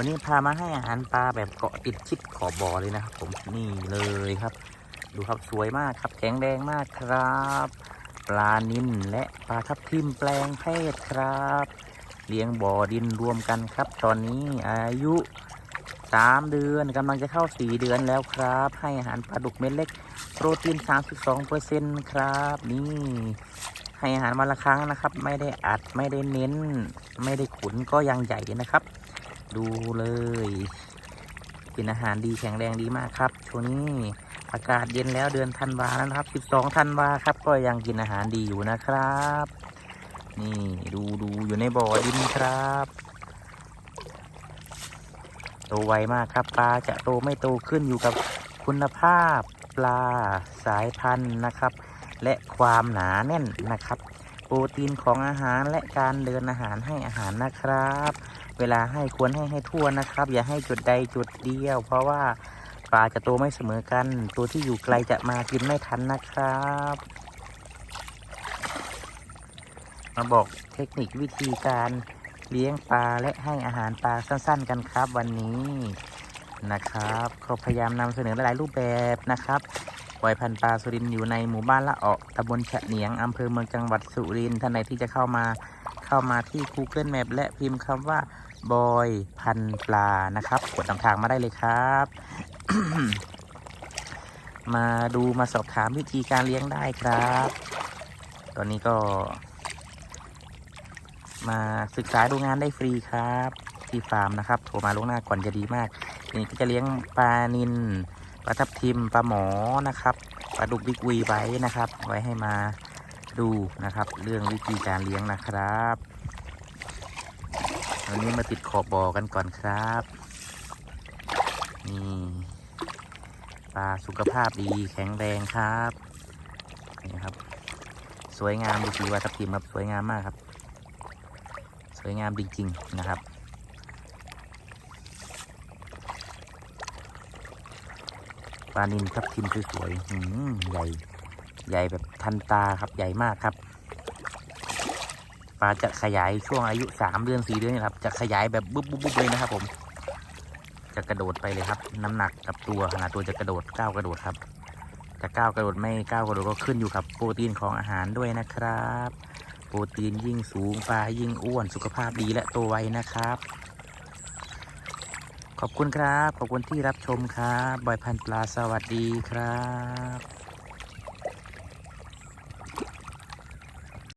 วันนี้พามาให้อาหารปลาแบบเกาะติดชิดขอบบ่อเลยนะครับผมนี่เลยครับ ดูครับสวยมากครับแข็งแรงมากครับ ปลานิลและปลาทับทิมแปลงเพศครับ เลี้ยงบ่อดินรวมกันครับ ตอนนี้อายุสามเดือนกำลังจะเข้าสี่เดือนแล้วครับ ให้อาหารปลาดุกเม็ดเล็ก โปรตีน32เปอร์เซ็นต์ครับ นี่ให้อาหารวันละครั้งนะครับ ไม่ได้อัดไม่ได้เน้น ไม่ได้ขุนก็ยังใหญ่นะครับ ดูเลยกินอาหารดีแข็งแรงดีมากครับช่วงนี้อากาศเย็นแล้วเดือนธันวาแล้วนะครับ 12ธันวาครับ ก็ยังกินอาหารดีอยู่นะครับ นี่ดูดูอยู่ในบ่อดินครับโตไวมากครับ ปลาจะโตไม่โตขึ้นอยู่กับคุณภาพปลาสายพันธุ์นะครับ และความหนาแน่นนะครับ โปรตีนของอาหารและการเดินอาหารให้อาหารนะครับ เวลาให้ควรให้ให้ทั่วนะครับ อย่าให้จุดใดจุดเดียว เพราะว่าปลาจะโตไม่เสมอกัน ตัวที่อยู่ไกลจะมากินไม่ทันนะครับ มาบอกเทคนิควิธีการเลี้ยงปลาและให้อาหารปลาสั้น ๆ กันครับ วันนี้นะครับก็พยายามนำเสนอหลายรูปแบบนะครับปล่อยพันธุ์ปลาสุรินอยู่ในหมู่บ้านละเอาะตำบลฉะเหนียงอำเภอเมืองจังหวัดสุรินทร์ท่านใดที่จะเข้ามาเข้ามาที่ Google Map และพิมพ์คำว่า บอยพันปลานะครับกดนำทางมาได้เลยครับ มาดูมาสอบถามวิธีการเลี้ยงได้ครับ ตอนนี้ก็ มาศึกษาดูงานได้ฟรีครับ ที่ฟาร์มนะครับ โทรมาล่วงหน้าก่อนจะดีมากนี้ก็จะเลี้ยงปลานินปลาทับทิมปลาหมอนะครับปลาดุกบิ๊กวีไว้นะครับ ไว้ให้มาดูนะครับ เรื่องวิธีการเลี้ยงนะครับ วันนี้มาติดขอบบ่อกันก่อนครับนี่ปลาสุขภาพดีแข็งแรงครับนี่ครับ สวยงามดูสีว่าทับทิมครับสวยงามมากครับ สวยงามจริงๆนะครับปลานินทับทิมสวยๆหืมใหญ่ใหญ่แบบทันตาครับใหญ่มากครับ ปลาจะขยายช่วงอายุสามเดือนสี่เดือนนี่ครับ จะขยายแบบบุ๊บบุ๊บเลยนะครับ ผม จะกระโดดไปเลยครับ น้ำหนักกับตัวขนาดตัวจะกระโดดก้าวกระโดดครับจะก้าวกระโดดไม่ก้าวกระโดดก็ขึ้นอยู่กับโปรตีนของอาหารด้วยนะครับ โปรตีนยิ่งสูงปลายิ่งอ้วนสุขภาพดีและโตไวนะครับ ขอบคุณครับ ขอบคุณที่รับชมครับบอยพันปลาสวัสดีครับ